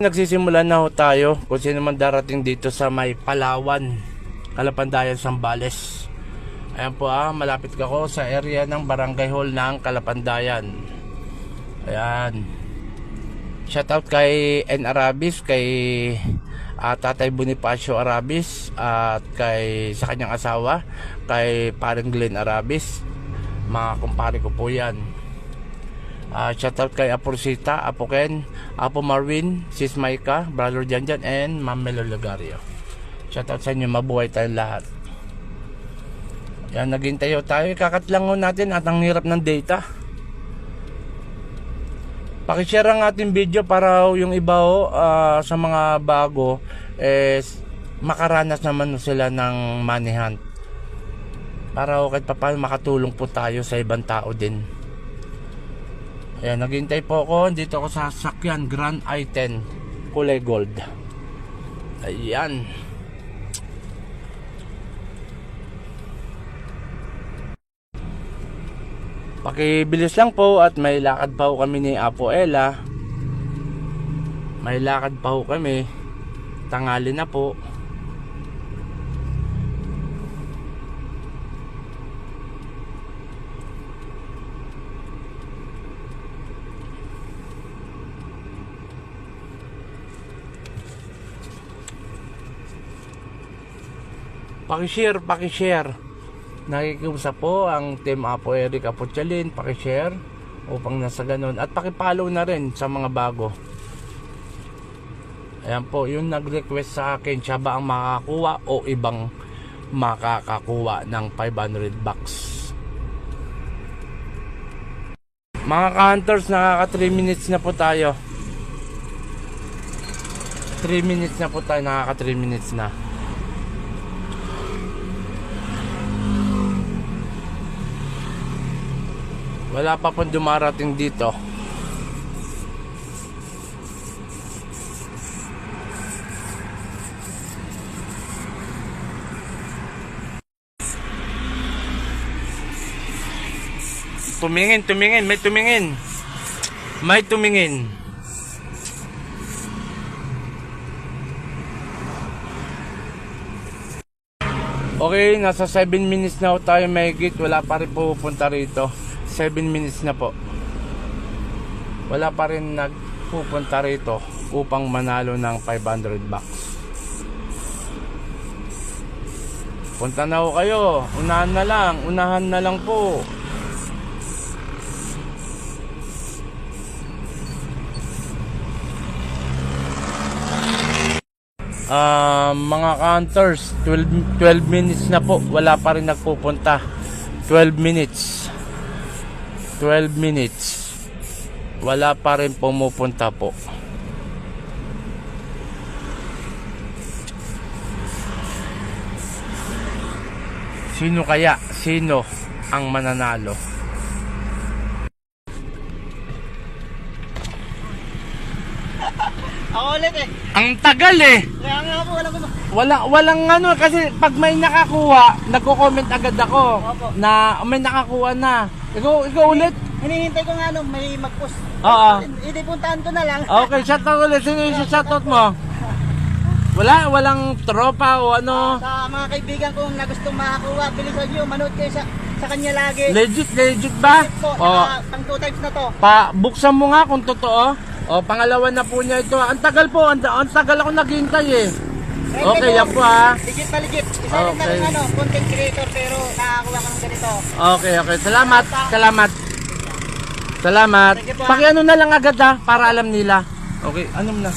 Nagsisimula na ho tayo kung sino man darating dito sa may Palawan, Kalapandayan, Sambales. Ayan po ah, malapit ako sa area ng Barangay Hall ng Kalapandayan. Ayan. Shoutout kay N. Arabis, kay ah, Tatay Bonifacio Arabis, at kay sa kanyang asawa, kay paring Glenn Arabis. Mga kumpare ko po yan. Uh, shoutout kay Aporsita, Apo Ken, Apo Marvin, Sis Maika, Brother Janjan, and Ma'am Melo Lagario. Shoutout sa inyo, mabuhay tayong lahat. Yan, naghintay ho tayo. Kakatlang ho natin at ang hirap ng data. Pakishare ang ating video para yung iba ho, ah, sa mga bago is makaranas naman sila ng money hunt. Para ho kahit paano makatulong po tayo sa ibang tao din. Ayan, naghintay po ako. Dito ako sa sakyan Grand i10 kulay gold. Ayan. Pakibilis lang po at may lakad pa ho kami ni Apo Ella. May lakad pa ho kami. Tangali na po. Pakishare, pakishare. Nakikiusap po ang Team Apo Eric Apochalin, pakishare upang nasa ganun. At pakipollow na rin sa mga bago. Ayan po, yung nag-request sa akin, siya ba ang makakakuha o ibang makakakuha ng 500 bucks. Mga ka-hunters, nakaka 3 minutes na po tayo. 3 minutes na po tayo, nakaka 3 minutes na. Wala pa pong dumarating dito. Tumingin, tumingin, may tumingin. May tumingin. Okay, nasa 7 minutes na tayo may Wala pa rin pupunta rito. 7 minutes na po. Wala pa rin nagpupunta rito upang manalo ng 500 bucks. Punta na ho kayo. Unahan na lang. Unahan na lang po. Ah, mga counters, 12, 12 minutes na po. Wala pa rin nagpupunta. 12 minutes. 12 minutes. Wala pa rin pumupunta po. Sino kaya? Sino ang mananalo? Ako ulit eh. Ang tagal eh. Kaya nga po, walang gusto. Wala, walang ano, kasi pag may nakakuha, nagko-comment agad ako Opo. na may nakakuha na. Ikaw, ikaw ulit? Hinihintay ko nga ano, may mag-post. Oo. Hindi puntahan ko na lang. Okay, shoutout ulit. Sino yung shoutout mo? Wala, walang tropa o ano. Sa mga kaibigan kong na gustong makakuha, bilisan nyo, manood kayo sa, sa kanya lagi. Legit, legit ba? po, O, naka, pang two times na to. pa, buksan mo nga kung totoo. O, pangalawa na po niya ito. Ang tagal po, ang, ang tagal ako naghihintay eh. Okay, yan po ha. Legit na legit. Isa rin na Okay. rin ano, content creator pero nakakuha ka ng ganito. Okay, okay. Salamat, salamat. Salamat. You po. Pakiano na lang agad ha, para alam nila. Okay, ano na?